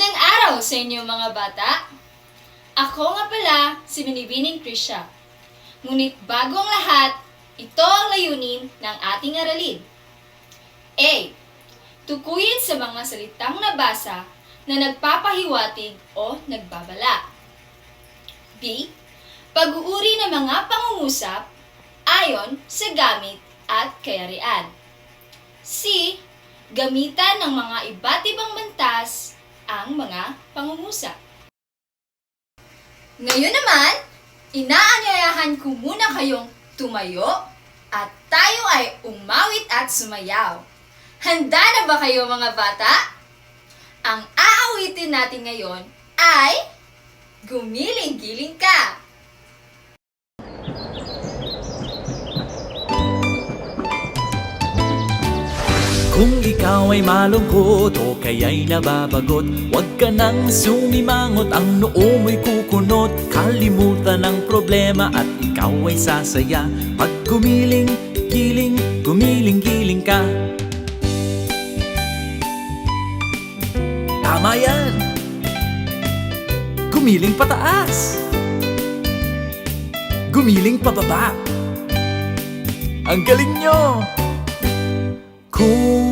Magandang araw sa inyo mga bata! Ako nga pala si Binibining Krisha. Ngunit bago ang lahat, ito ang layunin ng ating aralin. A. Tukuyin sa mga salitang nabasa na nagpapahiwatig o nagbabala. B. Pag-uuri ng mga pangungusap ayon sa gamit at kayarian. C. Gamitan ng mga iba't ibang bantas ang mga pangungusap. Ngayon naman, inaanyayahan ko muna kayong tumayo at tayo ay umawit at sumayaw. Handa na ba kayo mga bata? Ang aawitin natin ngayon ay Gumiling-giling ka! Ikaw ay malungkot o kaya'y nababagot Huwag ka nang sumimangot, ang noo mo'y kukunot Kalimutan ang problema at ikaw ay sasaya Pag gumiling, giling, gumiling, giling ka Tama yan! Gumiling pataas! Gumiling pababa! Ang galing nyo! Ikaw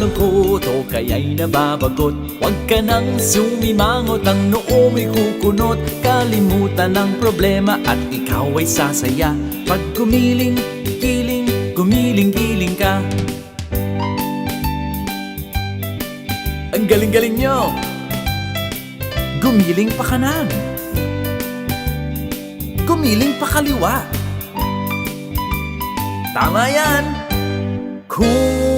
ay malungkot o kaya'y nababagot? Huwag ka nang sumimangot, ang noo mo'y kukunot. Kalimutan ang problema at ikaw ay sasaya. Pag gumiling, giling, gumiling, giling ka. Ang galing-galing nyo! Gumiling pa kanan Gumiling pa kaliwa. Tama yan! Kung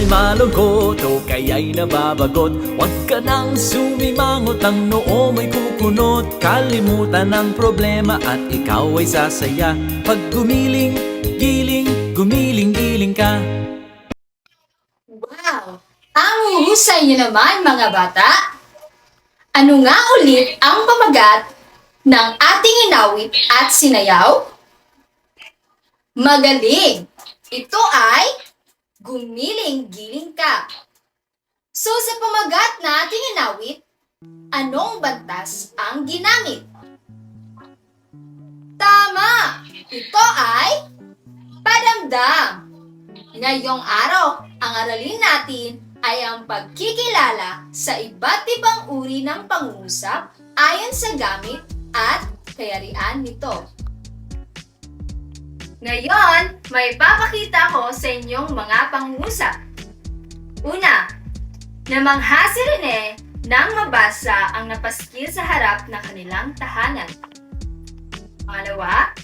ay malungkot o kaya'y nababagot Huwag ka nang sumimangot, ang noo mo'y kukunot Kalimutan ang problema at ikaw ay sasaya Pag gumiling, giling, gumiling, giling ka Wow! Ang huhusay niyo naman mga bata! Ano nga ulit ang pamagat ng ating inawit at sinayaw? Magaling! Ito ay gumiling-giling ka. So sa pamagat na ating inawit, anong bantas ang ginamit? Tama! Ito ay padamdam. Ngayong araw, ang aralin natin ay ang pagkikilala sa iba't ibang uri ng pangungusap ayon sa gamit at kayarian nito. Ngayon, may papakita ko sa inyong mga pangungusap. Una, namangha si Rene nang mabasa ang napaskil sa harap ng kanilang tahanan. Pangalawa,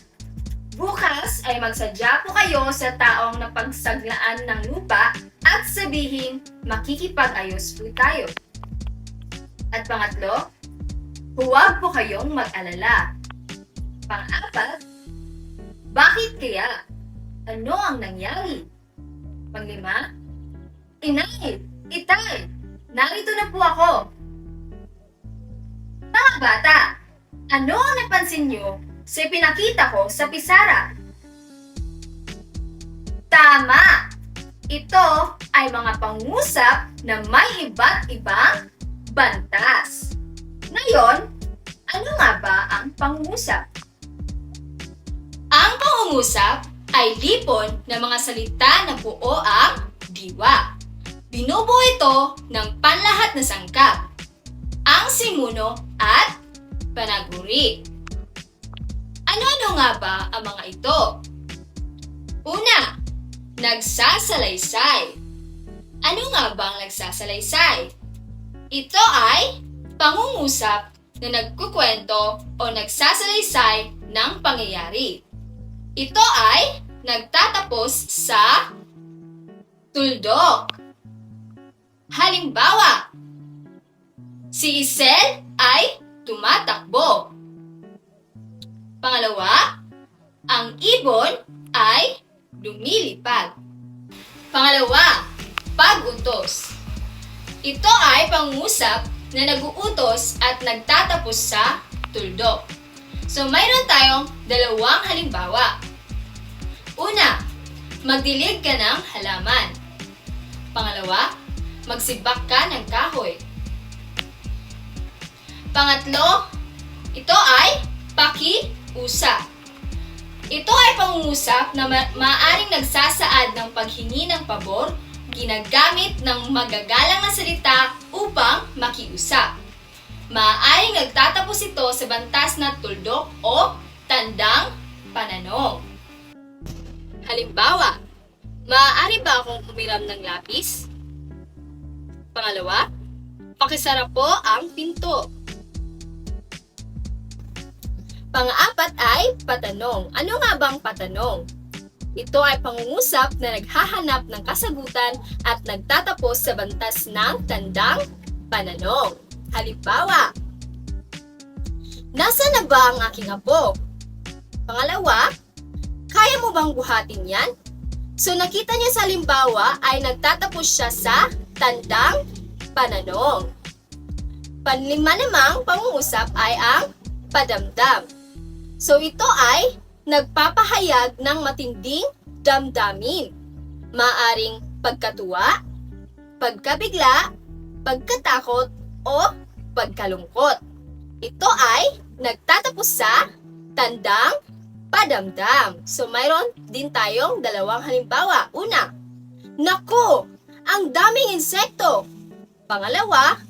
Bukas ay magsadya po kayo sa taong napagsaglaan ng lupa at sabihin makikipag-ayos po tayo. At pangatlo, huwag po kayong mag-alala. Pang-apat, bakit kaya? Ano ang nangyari? Panglima, Inay, Itay, narito na po ako. Mga bata, ano ang napansin niyo sa pinakita ko sa pisara. Tama! Ito ay mga pangusap na may iba't ibang bantas. Ngayon, ano nga ba ang pangusap? Ang pangungusap ay lipon ng mga salita na buo ang diwa. Binubuo ito ng panlahat na sangkap, ang simuno at panaguri. Ano-ano nga ba ang mga ito? Una, nagsasalaysay. Ano nga ba ang nagsasalaysay? Ito ay pangungusap na nagkukwento o nagsasalaysay ng pangyayari. Ito ay nagtatapos sa tuldok. Halimbawa, si Isel ay tumatakbo. Pangalawa, ang ibon ay lumilipad. Pangalawa, pag-utos. Ito ay pangusap na nag-uutos at nagtatapos sa tuldok. So mayroon tayong dalawang halimbawa. Una, magdilig ka ng halaman. Pangalawa, magsibak ka ng kahoy. Pangatlo, ito ay pakiusap. Ito ay pangungusap na ma- maaring nagsasaad ng paghingi ng pabor, ginagamit ng magagalang na salita upang makiusap. Maaring nagtatapos ito sa bantas na tuldok o tandang pananong. Halimbawa, maaari ba akong humiram ng lapis? Pangalawa, pakisara po ang pinto. Pang-apat ay patanong. Ano nga bang patanong? Ito ay pangungusap na naghahanap ng kasagutan at nagtatapos sa bantas ng tandang pananong. Halimbawa, Nasaan na ba ang aking apo? Pangalawa, kaya mo bang buhatin yan? So nakita niya sa halimbawa ay nagtatapos siya sa tandang pananong. Panlima namang pangungusap ay ang padamdam. So ito ay nagpapahayag ng matinding damdamin. Maaring pagkatuwa, pagkabigla, pagkatakot, o pagkalungkot. Ito ay nagtatapos sa tandang padamdam. So mayroon din tayong dalawang halimbawa. Una, Naku! Ang daming insekto! Pangalawa,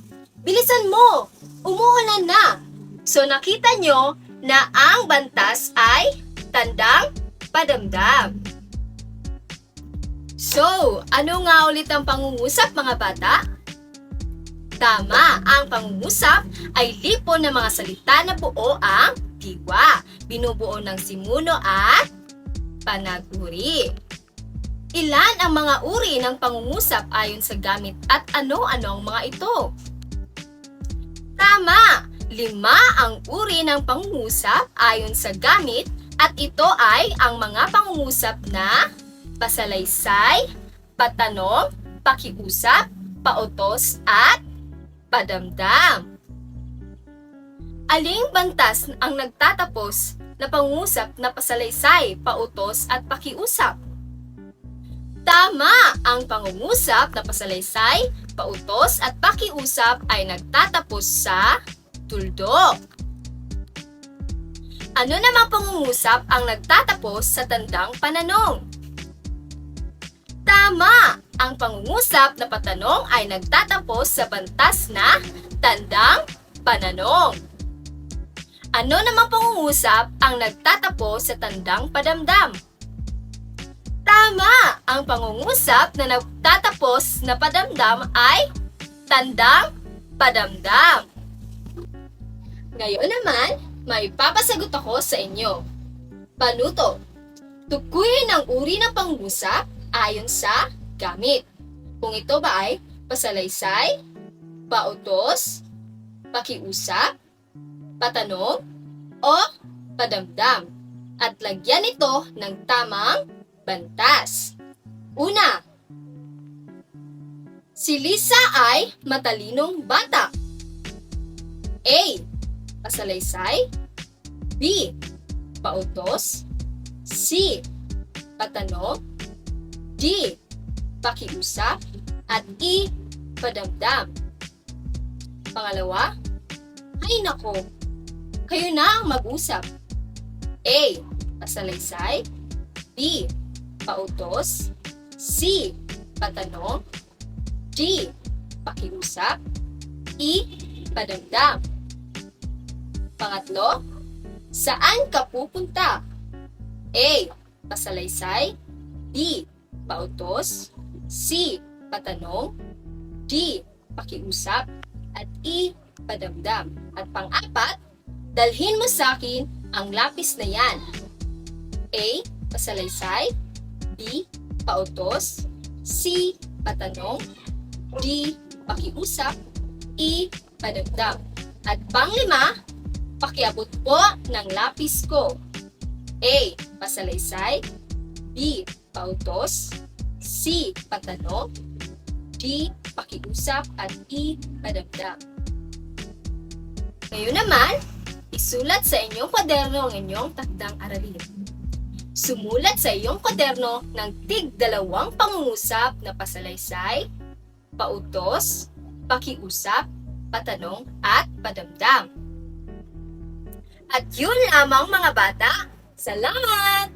bilisan mo! Umuulan na! So nakita nyo na ang bantas ay tandang padamdam. So, ano nga ulit ang pangungusap mga bata? Tama, ang pangungusap ay lipon ng mga salita na buo ang diwa. Binubuo ng simuno at panaguri. Ilan ang mga uri ng pangungusap ayon sa gamit at ano-ano ang mga ito? Tama! Lima ang uri ng pangungusap ayon sa gamit at ito ay ang mga pangungusap na pasalaysay, patanong, pakiusap, pautos, at padamdam. Aling bantas ang nagtatapos na pangungusap na pasalaysay, pautos, at pakiusap? Tama! Ang pangungusap na pasalaysay, pautos, at pakiusap ay nagtatapos sa tuldok. Ano namang pangungusap ang nagtatapos sa tandang pananong? Tama! Ang pangungusap na patanong ay nagtatapos sa bantas na tandang pananong. Ano namang pangungusap ang nagtatapos sa tandang padamdam? Tama! Ang pangungusap na nagtatapos na padamdam ay tandang padamdam. Ngayon naman, may papasagot ako sa inyo. Panuto. Tukuyin ang uri ng pangungusap ayon sa gamit. Kung ito ba ay pasalaysay, pautos, pakiusap, patanong, o padamdam. At lagyan ito ng tamang bantas. Una, si Lisa ay matalinong bata. A. Pasalaysay B. Pautos C. Patanong D. Pakiusap at E. Padamdam. Pangalawa, ay nako, kayo na ang mag-usap. A. Pasalaysay B. Pautos C. Patanong D. Pakiusap E. Padamdam. Pangatlo, saan ka pupunta? A. Pasalaysay B. Pautos C. Patanong D. Pakiusap at E. Padamdam. At pang-apat, dalhin mo sa akin ang lapis na yan. A. Pasalaysay B. Pautos C. Patanong D. Pakiusap E. Padamdam. At panglima, pakiabot po ng lapis ko. A. Pasalaysay B. Pautos C. Patanong D. Pakiusap at E. Padamdam. Ngayon naman, isulat sa inyong kwaderno ang inyong takdang aralin. Sumulat sa iyong kwaderno ng tig dalawang pangungusap na pasalaysay, pautos, pakiusap, patanong, at padamdam. At yun lamang mga bata. Salamat!